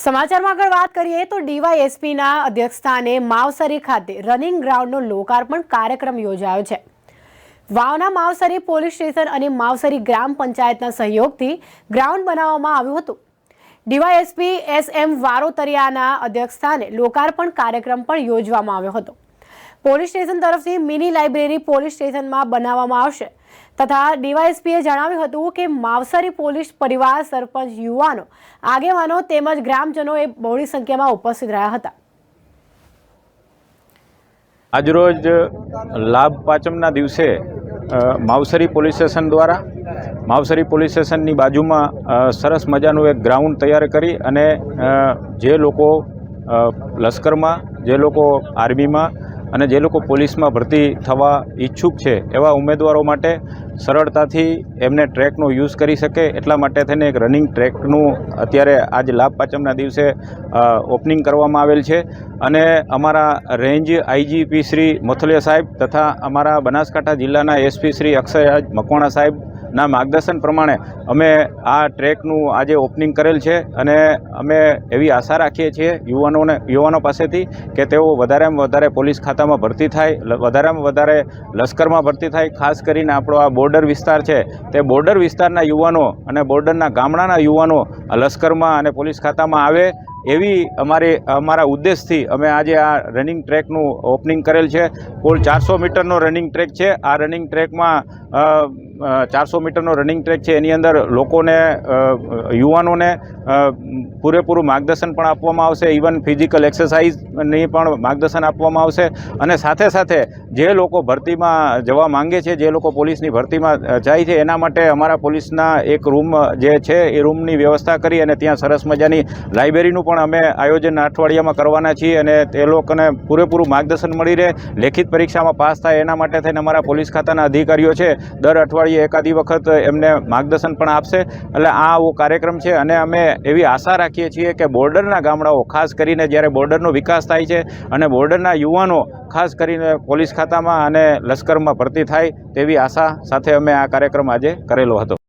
સમાચારમાં આગળ વાત કરીએ તો ડીવાયએસપીના અધ્યક્ષસ્થાને માવસરી ખાતે રનિંગ ગ્રાઉન્ડનો લોકાર્પણ કાર્યક્રમ યોજાયો છે. વાવના માવસરી પોલીસ સ્ટેશન અને માવસરી ગ્રામ પંચાયતના સહયોગથી ગ્રાઉન્ડ બનાવવામાં આવ્યું હતું. ડીવાયએસપી એસ એમ વારોતરિયાના અધ્યક્ષસ્થાને લોકાર્પણ કાર્યક્રમ પણ યોજવામાં આવ્યો હતો. પોલીસ સ્ટેશન તરફથી મિની લાઇબ્રેરી પોલીસ સ્ટેશનમાં બનાવવામાં આવશે. તથા ડીવાયએસપીએ જણાવ્યું હતું કે માવસરી પોલીસ પરિવાર સરપંચ યુવાનો, આગેવાનો તેમજ ગ્રામજનોએ બહોળી સંખ્યામાં ઉપસ્થિત રહ્યા હતા. આજરોજ, લાભ પાંચમના દિવસે માવસરી પોલીસ સ્ટેશન દ્વારા, માવસરી પોલીસ સ્ટેશનની બાજુમાં સરસ મજાનું એક ગ્રાઉન્ડ તૈયાર કરી અને જે લોકો લશ્કરમાં, જે લોકો આર્મીમાં અને જે લોકો પોલીસમાં ભરતી થવા ઈચ્છુક છે, એવા ઉમેદવારો માટે સરળતાથી એમને ટ્રેકનો યુઝ કરી શકે. એટલા માટે થઈને એક રનિંગ ટ્રેકનું અત્યારે આજ લાભ પાંચમના દિવસે ઓપનિંગ કરવામાં આવેલ છે. અને અમારા રેન્જ આઈજીપી શ્રી મોથલિયા સાહેબ તથા અમારા બનાસકાંઠા જિલ્લાના એસપી શ્રી અક્ષયરાજ મકવાણા સાહેબના માર્ગદર્શન પ્રમાણે અમે આ ટ્રેકનું આજે ઓપનિંગ કરેલ છે અને અમે એવી આશા રાખીએ છીએ યુવાનોને, યુવાનો પાસેથી કે તેઓ વધારેમાં વધારે પોલીસ ખાતામાં ભરતી થાય, વધારેમાં વધારે લશ્કરમાં ભરતી થાય. ખાસ કરીને આપણો આ બોર્ડર વિસ્તાર છે, તે બોર્ડર વિસ્તારના યુવાનો અને બોર્ડરના ગામડાના યુવાનો લશ્કરમાં અને પોલીસ ખાતામાં આવે એવી અમારી, અમારા ઉદ્દેશથી અમે આજે આ રનિંગ ટ્રેકનું ઓપનિંગ કરેલ છે. કુલ ચારસો મીટરનો રનિંગ ટ્રેક છે. આ રનિંગ ટ્રેકમાં ચારસો મીટરનો રનિંગ ટ્રેક છે. એની અંદર લોકોને યુવાનોને પૂરેપૂરું માર્ગદર્શન પણ આપવામાં આવશે. ઇવન ફિઝિકલ એક્સરસાઇઝની પણ માર્ગદર્શન આપવામાં આવશે. અને સાથે સાથે જે લોકો ભરતીમાં જવા માંગે છે, જે લોકો પોલીસની ભરતીમાં જાય છે, એના માટે અમારા પોલીસના એક રૂમ જે છે, એ રૂમની વ્યવસ્થા કરી અને ત્યાં સરસ મજાની લાઇબ્રેરીનું પણ અમે આયોજન અઠવાડિયામાં કરવાના છીએ અને તે લોકોને પૂરેપૂરું માર્ગદર્શન મળી રહે. લેખિત પરીક્ષામાં પાસ થાય એના માટે થઈને અમારા પોલીસ ખાતાના અધિકારીઓ છે. દર અઠવાડિયે એકાદી વખત એમને માર્ગદર્શન પણ આપશે. એટલે આ આવો કાર્યક્રમ છે અને અમે એવી આશા રાખીએ છીએ કે બોર્ડરના ગામડાઓ, ખાસ કરીને જ્યારે બોર્ડરનો વિકાસ થાય છે અને બોર્ડરના યુવાનો, ખાસ કરીને પોલીસ ખાતામાં અને લશ્કરમાં ભરતી થાય તેવી આશા સાથે અમે આ કાર્યક્રમ આજે કરેલો હતો.